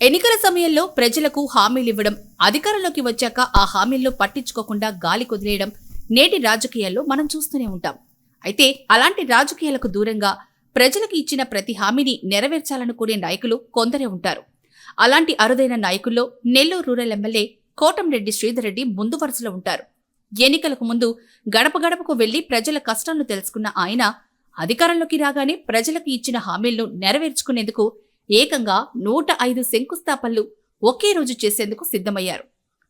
ఎన్నికల సమయంలో ప్రజలకు హామీలు ఇవ్వడం అధికారంలోకి వచ్చాక ఆ హామీల్లో పట్టించుకోకుండా గాలి కుదిలేయడం నేటి రాజకీయాల్లో మనం చూస్తూనే ఉంటాం. అయితే అలాంటి రాజకీయాలకు దూరంగా ప్రజలకు ఇచ్చిన ప్రతి హామీని నెరవేర్చాలనుకునే నాయకులు కొందరే ఉంటారు. అలాంటి అరుదైన నాయకుల్లో నెల్లూరు రూరల్ ఎమ్మెల్యే కోటంరెడ్డి శ్రీధర్ రెడ్డి ముందు వరుసలో ఉంటారు. ఎన్నికలకు ముందు గడప గడపకు వెళ్ళి ప్రజల కష్టాలను తెలుసుకున్న ఆయన అధికారంలోకి రాగానే ప్రజలకు ఇచ్చిన హామీలను నెరవేర్చుకునేందుకు ఏకంగా నూట ఐదు శంకుస్థాపనలు ఒకే రోజు చేసేందుకు సిద్ధమయ్యారు.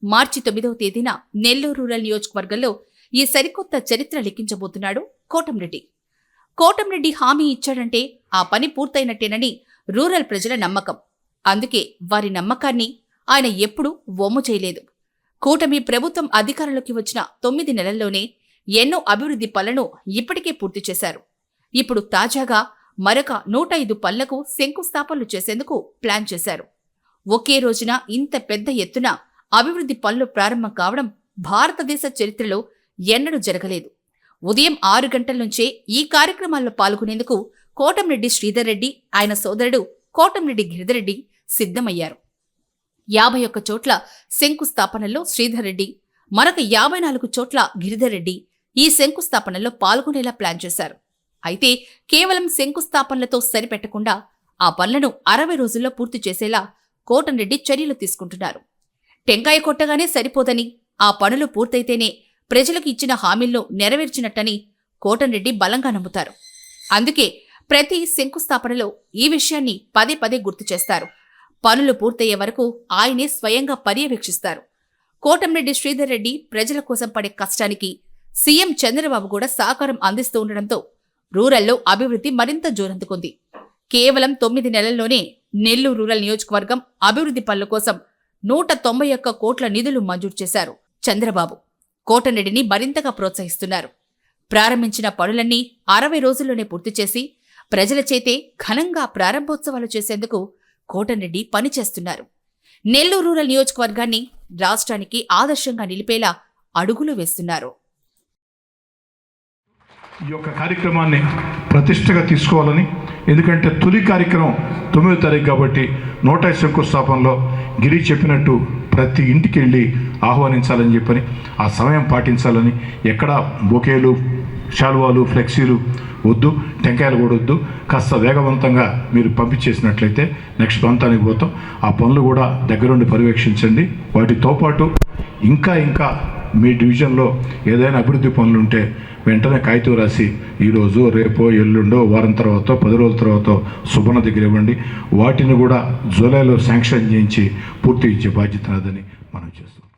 మార్చి తొమ్మిదవ తేదీన నెల్లూరు రూరల్ నియోజకవర్గంలో ఈ సరికొత్త చరిత్ర లిఖించబోతున్నాడు కోటంరెడ్డి. కోటంరెడ్డి హామీ ఇచ్చాడంటే ఆ పని పూర్తయినట్టేనని రూరల్ ప్రజల నమ్మకం. అందుకే వారి నమ్మకాన్ని ఆయన ఎప్పుడూ వమ్ము చేయలేదు. కూటమి ప్రభుత్వం అధికారంలోకి వచ్చిన తొమ్మిది నెలల్లోనే ఎన్నో అభివృద్ధి పనులను ఇప్పటికే పూర్తి చేశారు. ఇప్పుడు తాజాగా మరొక నూట ఐదు పళ్ళకు శంకుస్థాపనలు చేసేందుకు ప్లాన్ చేశారు. ఒకే రోజున ఇంత పెద్ద ఎత్తున అభివృద్ధి పనులు ప్రారంభం కావడం భారతదేశ చరిత్రలో ఎన్నడూ జరగలేదు. ఉదయం ఆరు గంటల నుంచే ఈ కార్యక్రమాల్లో పాల్గొనేందుకు కోటంరెడ్డి శ్రీధర్ రెడ్డి ఆయన సోదరుడు కోటంరెడ్డి గిరిధరెడ్డి సిద్ధమయ్యారు. యాభై ఒక్క చోట్ల శంకుస్థాపనలో శ్రీధర్ రెడ్డి మరొక యాభై నాలుగు చోట్ల గిరిధర్ రెడ్డి ఈ శంకుస్థాపనలో పాల్గొనేలా ప్లాన్ చేశారు. అయితే కేవలం శంకుస్థాపనలతో సరిపెట్టకుండా ఆ పనులను అరవై రోజుల్లో పూర్తి చేసేలా కోటంరెడ్డి చర్యలు తీసుకుంటున్నారు. టెంకాయ కొట్టగానే సరిపోదని ఆ పనులు పూర్తయితేనే ప్రజలకు ఇచ్చిన హామీల్లో నెరవేర్చినట్టని కోటంరెడ్డి బలంగా నమ్ముతారు. అందుకే ప్రతి శంకుస్థాపనలో ఈ విషయాన్ని పదే పదే గుర్తు చేస్తారు. పనులు పూర్తయ్యే వరకు ఆయనే స్వయంగా పర్యవేక్షిస్తారు. కోటంరెడ్డి శ్రీధర్ రెడ్డి ప్రజల కోసం పడే కష్టానికి సీఎం చంద్రబాబు కూడా సహకారం అందిస్తూ ఉండడంతో రూరల్లో అభివృద్ధి మరింత జోరందుకుంది. కేవలం తొమ్మిది నెలల్లోనే నెల్లూరు రూరల్ నియోజకవర్గం అభివృద్ధి పనుల కోసం నూట తొంభై ఒక్క కోట్ల నిధులు మంజూరు చేశారు చంద్రబాబు. కోటరెడ్డిని మరింతగా ప్రోత్సహిస్తున్నారు. ప్రారంభించిన పనులన్నీ అరవై రోజుల్లోనే పూర్తి చేసి ప్రజల చేతే ఘనంగా ప్రారంభోత్సవాలు చేసేందుకు కోటనరెడ్డి పనిచేస్తున్నారు. నెల్లూరు రూరల్ నియోజకవర్గాన్ని రాష్ట్రానికి ఆదర్శంగా నిలిపేలా అడుగులు వేస్తున్నారు. ఈ యొక్క కార్యక్రమాన్ని ప్రతిష్టగా తీసుకోవాలని ఎందుకంటే తొలి కార్యక్రమం తొమ్మిదో తారీఖు కాబట్టి నూట శంకుస్థాపనలో గిరి చెప్పినట్టు ప్రతి ఇంటికి వెళ్ళి ఆహ్వానించాలని చెప్పని ఆ సమయం పాటించాలని ఎక్కడ బొకేలు శాలువాలు ఫ్లెక్సీలు వద్దు టెంకాయలు కూడా వద్దు. కాస్త వేగవంతంగా మీరు పంపించేసినట్లయితే నెక్స్ట్ ప్రాంతానికి పోతాం. ఆ పనులు కూడా దగ్గరుండి పర్యవేక్షించండి. వాటితో పాటు ఇంకా ఇంకా మీ డివిజన్లో ఏదైనా అభివృద్ధి పనులు ఉంటే వెంటనే కాగితం రాసి ఈరోజు రేపో ఎల్లుండో వారం తర్వాత పది రోజుల తర్వాత సుబన దగ్గర ఇవ్వండి. వాటిని కూడా జూలైలో శాంక్షన్ చేయించి పూర్తి ఇచ్చే బాధ్యత నాదని మనం చేస్తాం